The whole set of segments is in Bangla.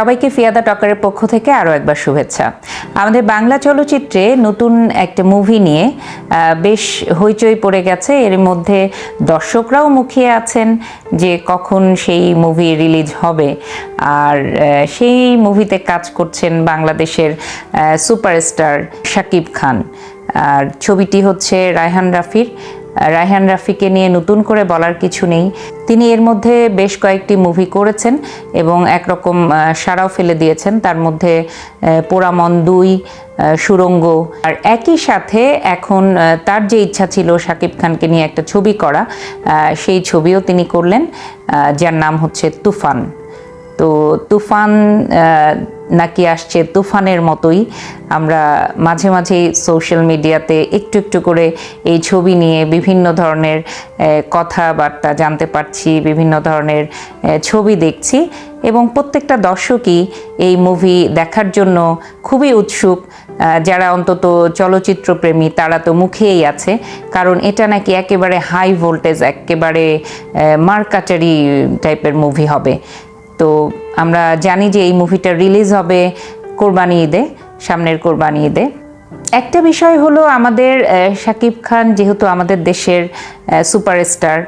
সবাইকে ফিয়াদা টকারের পক্ষ থেকে আরও একবার শুভেচ্ছা। আমাদের বাংলা চলচ্চিত্রে নতুন একটা মুভি নিয়ে বেশ হইচই পড়ে গেছে। এর মধ্যে দর্শকরাও মুখিয়ে আছেন যে কখন সেই মুভি রিলিজ হবে। আর সেই মুভিতে কাজ করছেন বাংলাদেশের সুপারস্টার শাকিব খান। আর ছবিটি হচ্ছে রায়হান রাফির। রায়হান রাফিকে নিয়ে নতুন করে বলার কিছু নেই। তিনি এর মধ্যে বেশ কয়েকটি মুভি করেছেন এবং একরকম সারাও ফেলে দিয়েছেন। তার মধ্যে পোড়ামন দুই সুরঙ্গ আর একই সাথে এখন তার যে ইচ্ছা ছিল শাকিব খানকে নিয়ে একটা ছবি করা সেই ছবিও তিনি করলেন যার নাম হচ্ছে তুফান। তো তুফান নাকি আসছে তুফানের মতোই। আমরা মাঝে মাঝে সোশ্যাল মিডিয়াতে একটু একটু করে এই ছবি নিয়ে বিভিন্ন ধরনের কথাবার্তা জানতে পারছি, বিভিন্ন ধরনের ছবি দেখছি এবং প্রত্যেকটা দর্শকই এই মুভি দেখার জন্য খুবই উৎসুক। যারা অন্তত চলচ্চিত্র প্রেমী, তারা তো মুখেই আছে। কারণ এটা নাকি একেবারে হাই ভোল্টেজ একেবারে মার্কাটারি টাইপের মুভি হবে। তো আমরা জানি যে এই মুভিটা রিলিজ হবে কোরবানি ঈদে, সামনের কোরবানি ঈদে। একটা বিষয় হলো আমাদের শাকিব খান যেহেতু আমাদের দেশের সুপারস্টার,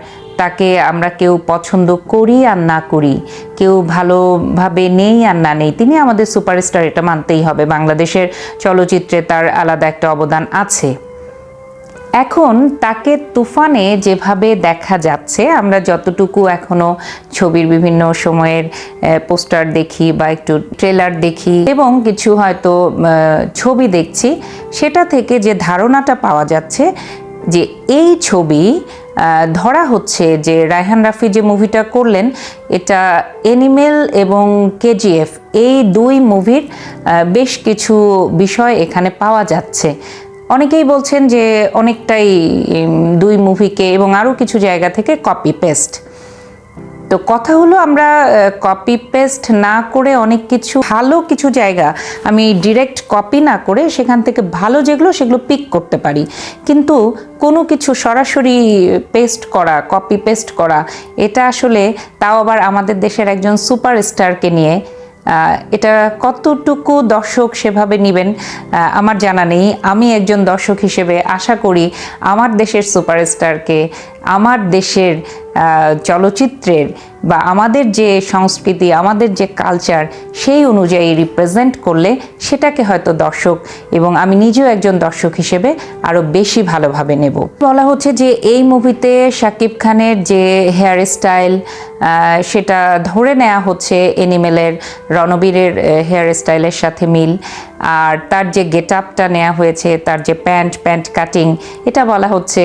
তাকে আমরা কেউ পছন্দ করি আর না করি, কেউ ভালোভাবে নেই আর না নেই, তিনি আমাদের সুপারস্টার এটা মানতেই হবে। বাংলাদেশের চলচ্চিত্রে তার আলাদা একটা অবদান আছে। এখন তাকে তুফানে যেভাবে দেখা যাচ্ছে, আমরা যতটুকু এখনও ছবির বিভিন্ন সময়ের পোস্টার দেখি বা একটু ট্রেলার দেখি এবং কিছু হয়তো ছবি দেখছি, সেটা থেকে যে ধারণাটা পাওয়া যাচ্ছে যে এই ছবি ধরা হচ্ছে যে রায়হান রাফি যে মুভিটা করলেন, এটা এনিমেল এবং কেজিএফ, এই দুই মুভির বেশ কিছু বিষয় এখানে পাওয়া যাচ্ছে। অনেকেই বলছেন যে অনেকটাই দুই মুভিকে এবং আরও কিছু জায়গা থেকে কপি পেস্ট তো কথা হলো আমরা কপি পেস্ট না করে অনেক কিছু, ভালো কিছু জায়গা আমি ডিরেক্ট কপি না করে সেখান থেকে ভালো যেগুলো সেগুলো পিক করতে পারি। কিন্তু কোনো কিছু সরাসরি পেস্ট করা কপি পেস্ট করা, এটা আসলে তাও আবার আমাদের দেশের একজন সুপারস্টারকে নিয়ে এটা কতটুকু দর্শক সেভাবে নেবেন? আমার জানা নেই। আমি একজন দর্শক হিসেবে আশা করি আমার দেশের সুপারস্টারকে, আমার দেশের চলচ্চিত্রের বা আমাদের যে সংস্কৃতি, আমাদের যে কালচার সেই অনুযায়ী রিপ্রেজেন্ট করলে সেটাকে হয়তো দর্শক এবং আমি নিজেও একজন দর্শক হিসেবে আরও বেশি ভালোভাবে নেব। বলা হচ্ছে যে এই মুভিতে শাকিব খানের যে হেয়ার স্টাইল সেটা ধরে নেওয়া হচ্ছে এনিমেলের রণবীরের হেয়ার স্টাইলের সাথে মিল। আর তার যে গেট আপটা নেওয়া হয়েছে, তার যে প্যান্ট প্যান্ট কাটিং এটা বলা হচ্ছে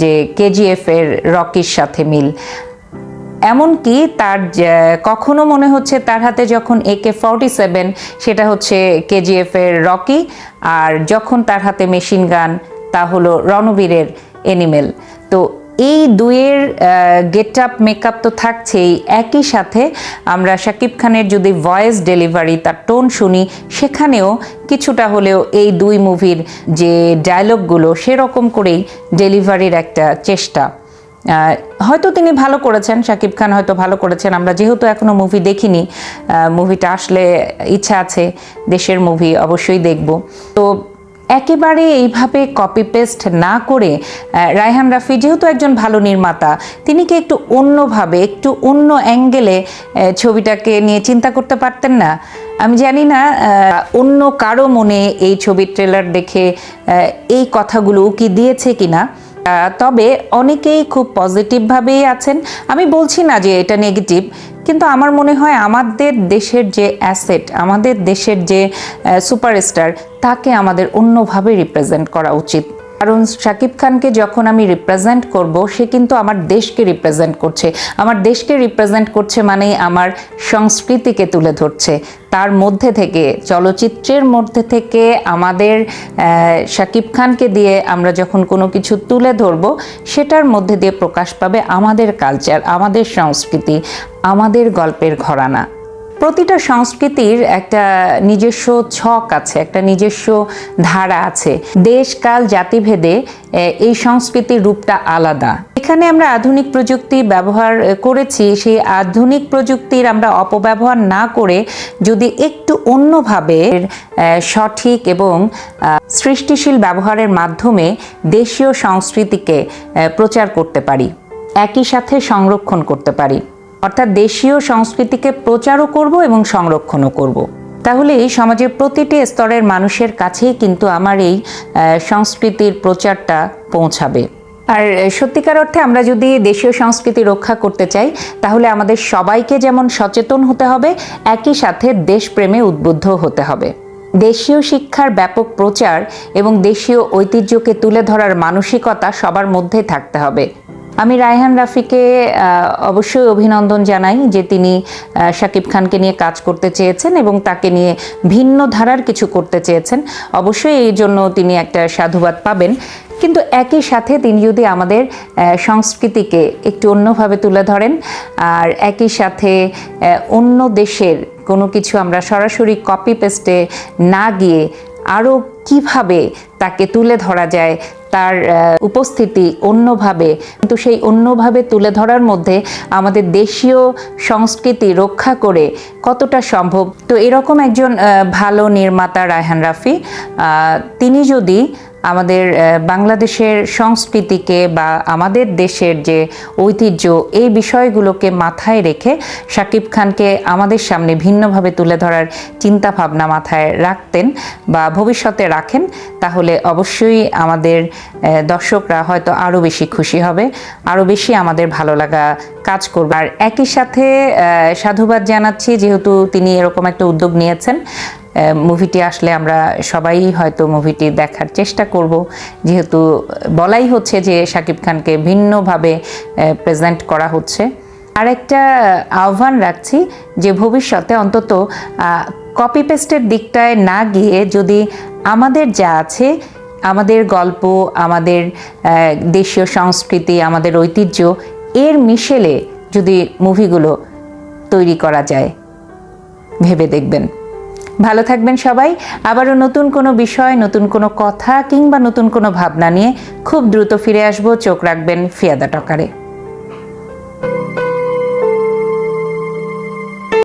যে কেজিএফ এর রকির সাথে মিল। এমনকি তার কখনো মনে হচ্ছে তার হাতে যখন একে ফর্টি সেভেন সেটা হচ্ছে কেজিএফ এর রকি, আর যখন তার হাতে মেশিন গান, তা হলো রণবীরের এনিমেল তো এই দুয়ের গেট আপ মেকআপ তো থাকছেই। একই সাথে আমরা শাকিব খানের যদি ভয়েস ডেলিভারি, তার টোন শুনি, সেখানেও কিছুটা হলেও এই দুই মুভির যে ডায়লগগুলো সেরকম করেই ডেলিভারির একটা চেষ্টা। হয়তো তিনি ভালো করেছেন, শাকিব খান হয়তো ভালো করেছেন। আমরা যেহেতু এখনও মুভি দেখিনি মুভিটা আসলে ইচ্ছা আছে, দেশের মুভি অবশ্যই দেখব। তো একেবারে এইভাবে কপি পেস্ট না করে রায়হান রাফি যেহেতু একজন ভালো নির্মাতা, তিনি কি একটু অন্যভাবে, একটু অন্য অ্যাঙ্গেলে ছবিটাকে নিয়ে চিন্তা করতে পারতেন না? আমি জানি না অন্য কারও মনে এই ছবির ট্রেলার দেখে এই কথাগুলো কি দিয়েছে কিনা। তবে অনেকেই খুব পজিটিভভাবেই আছেন। আমি বলছি না যে এটা নেগেটিভ কিন্তু আমার মনে হয় আমাদের দেশের যে অ্যাসেট আমাদের দেশের যে সুপারস্টার তাকে আমাদের অন্যভাবে রিপ্রেজেন্ট করা উচিত। কারণ শাকিব খানকে যখন আমি রিপ্রেজেন্ট করব, সে কিন্তু আমার দেশকে রিপ্রেজেন্ট করছে। আমার দেশকে রিপ্রেজেন্ট করছে মানেই আমার সংস্কৃতিকে তুলে ধরছে। তার মধ্যে থেকে, চলচ্চিত্রের মধ্যে থেকে আমাদের শাকিব খানকে দিয়ে আমরা যখন কোনো কিছু তুলে ধরব, সেটার মধ্যে দিয়ে প্রকাশ পাবে আমাদের কালচার আমাদের সংস্কৃতি, আমাদের গল্পের ঘরানা। প্রতিটা সংস্কৃতির একটা নিজস্ব ছক আছে, একটা নিজস্ব ধারা আছে। দেশ, কাল, জাতিভেদে এই সংস্কৃতির রূপটা আলাদা। যেখানে আমরা আধুনিক প্রযুক্তি ব্যবহার করেছি। সেই আধুনিক প্রযুক্তির আমরা অপব্যবহার না করে যদি একটু অন্যভাবে সঠিক এবং সৃষ্টিশীল ব্যবহারের মাধ্যমে দেশীয় সংস্কৃতিকে প্রচার করতে পারি, একই সাথে সংরক্ষণ করতে পারি। অর্থাৎ দেশীয় সংস্কৃতিকে প্রচারও করব এবং সংরক্ষণও করব। তাহলে এই সমাজের প্রতিটি স্তরের মানুষের কাছেই কিন্তু আমার এই সংস্কৃতির প্রচারটা পৌঁছাবে। আর সত্যিকার অর্থে আমরা যদি দেশীয় সংস্কৃতি রক্ষা করতে চাই, তাহলে আমাদের সবাইকে যেমন সচেতন হতে হবে, একই সাথে দেশপ্রেমে উদ্বুদ্ধ হতে হবে। দেশীয় শিক্ষার ব্যাপক প্রচার এবং দেশীয় ঐতিহ্যকে তুলে ধরার মানসিকতা সবার মধ্যে থাকতে হবে। আমি রায়হান রাফিকে অবশ্যই অভিনন্দন জানাই যে তিনি শাকিব খানকে নিয়ে কাজ করতে চেয়েছেন এবং তাকে নিয়ে ভিন্ন ধারার কিছু করতে চেয়েছেন। অবশ্যই এই জন্য তিনি একটা সাধুবাদ পাবেন। কিন্তু একই সাথে তিনি যদি আমাদের সংস্কৃতিকে একটু অন্যভাবে তুলে ধরেন, আর একই সাথে অন্য দেশের কোনো কিছু আমরা সরাসরি কপি পেস্টে না গিয়ে আরও কীভাবে তাকে তুলে ধরা যায় তার উপস্থিতি অন্যভাবে। কিন্তু সেই অন্যভাবে তুলে ধরার মধ্যে আমাদের দেশীয় সংস্কৃতি রক্ষা করে কতটা সম্ভব? তো এরকম একজন ভালো নির্মাতা রায়হান রাফি তিনি যদি আমাদের বাংলাদেশের সংস্কৃতিকে বা আমাদের দেশের যে ঐতিহ্য, এই বিষয়গুলোকে মাথায় রেখে শাকিব খানকে আমাদের সামনে ভিন্নভাবে তুলে ধরার চিন্তা ভাবনা মাথায় রাখতেন বা ভবিষ্যতে রাখেন, তাহলে অবশ্যই আমাদের দর্শকরা হয়তো আরও বেশি খুশি হবে, আরও বেশি আমাদের ভালো লাগা কাজ করবে। আর একই সাথে সাধুবাদ জানাচ্ছি, যেহেতু তিনি এরকম একটা উদ্যোগ নিয়েছেন মুভিটি আসলে আমরা সবাই হয়তো মুভিটি দেখার চেষ্টা করব। যেহেতু বলাই হচ্ছে যে শাকিব খানকে ভিন্নভাবে প্রেজেন্ট করা হচ্ছে। আরেকটা আহ্বান রাখছি যে ভবিষ্যতে অন্তত কপি পেস্টের দিকটায় না গিয়ে যদি আমাদের যা আছে, আমাদের গল্প, আমাদের দেশীয় সংস্কৃতি, আমাদের ঐতিহ্য, এর মিশেলে যদি মুভিগুলো তৈরি করা যায়, ভেবে দেখবেন। ভালো থাকবেন সবাই। আবারও নতুন কোনো বিষয়, নতুন কোনো কথা কিংবা নতুন কোনো ভাবনা নিয়ে খুব দ্রুত ফিরে আসব। চোখ রাখবেন ফিয়াদা টকারে।